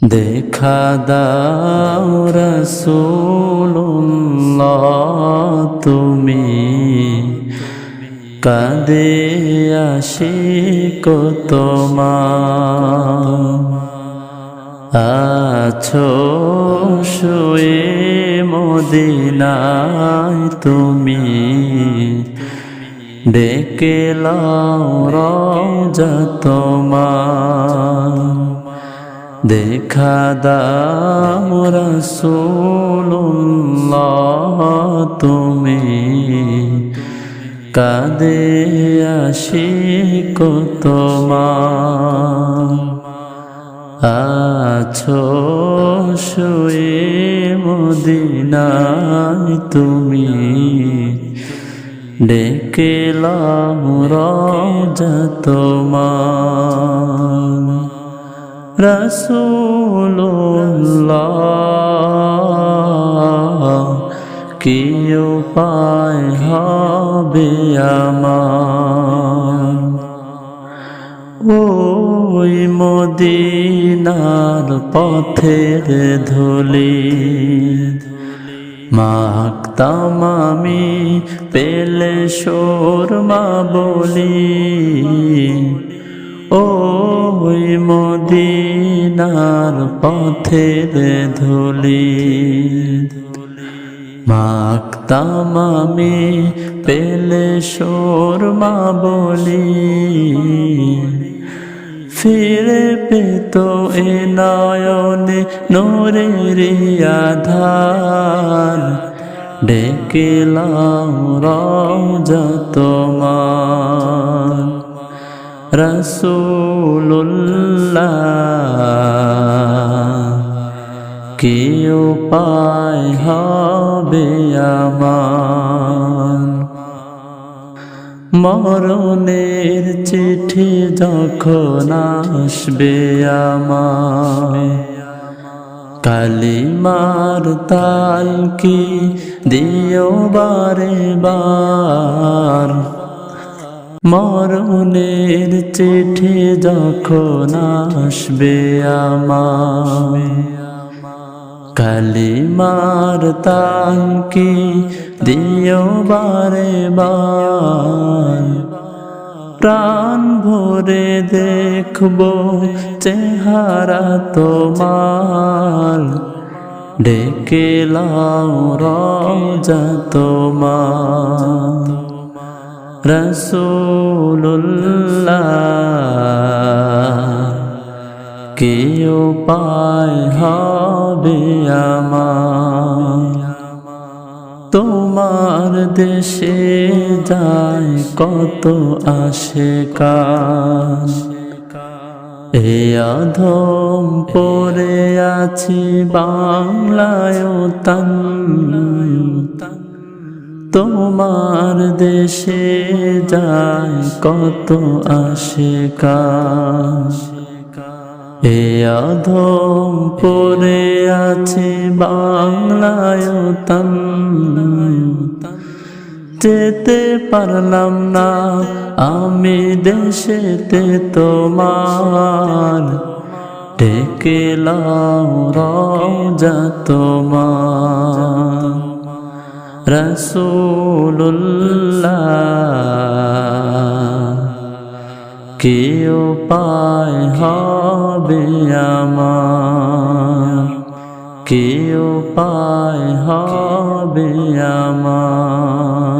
দেখা দাও রসুল্লাহ তুমি কাঁদে আসি তোমার আছো শুয়ে মদিনায় তুমি ডেকে লাও রোজা তোমার দেখা দাও রসুল্লাহ তুমি। কাঁদে আসি তোমার। আছো শুয়ে মদিনায় তুমি। ডেকে লাম রাজা তোমার। রসুল্লাহ কি উপায় হবে আমার। ওই মদিনার পথের ধুলি, মাখতাম আমি পেলে মা বলি। ওই মদিনার পথের ধুলি। মাখতাম আমি পেলে মা বলি। ফিরে পেত এ নয়নে নোরের আধার। ডেকেলাম রওজা তোমার রসুল্লাহ কি উপায় হবে আমার। মরণের চিঠি যখন আসবে আমার কালিমার তাল কি দিও বারে বার? মরণের চিঠি যখন আসবে আমার কালিমার তাঙ্কি দিও বারে বার প্রাণ ভরে দেখব চেহারা তোমার, ডেকে লাও রজা তোমার। রসুল্লাহ কি উপায় হবে আমার। তোমার দেশে যায় কত আসে কান এ অধম পরে আছি বাংলায় তান তোমার দেশে যায় কত আসে এ অধম পরে আছে বাংলায় যেতে পারলাম না আমি দেশেতে তোমার। ডেকে লাও রওজা তোমার। রসুল্লাহ কি পায় হবে আমার। কি পায় হবে আমার।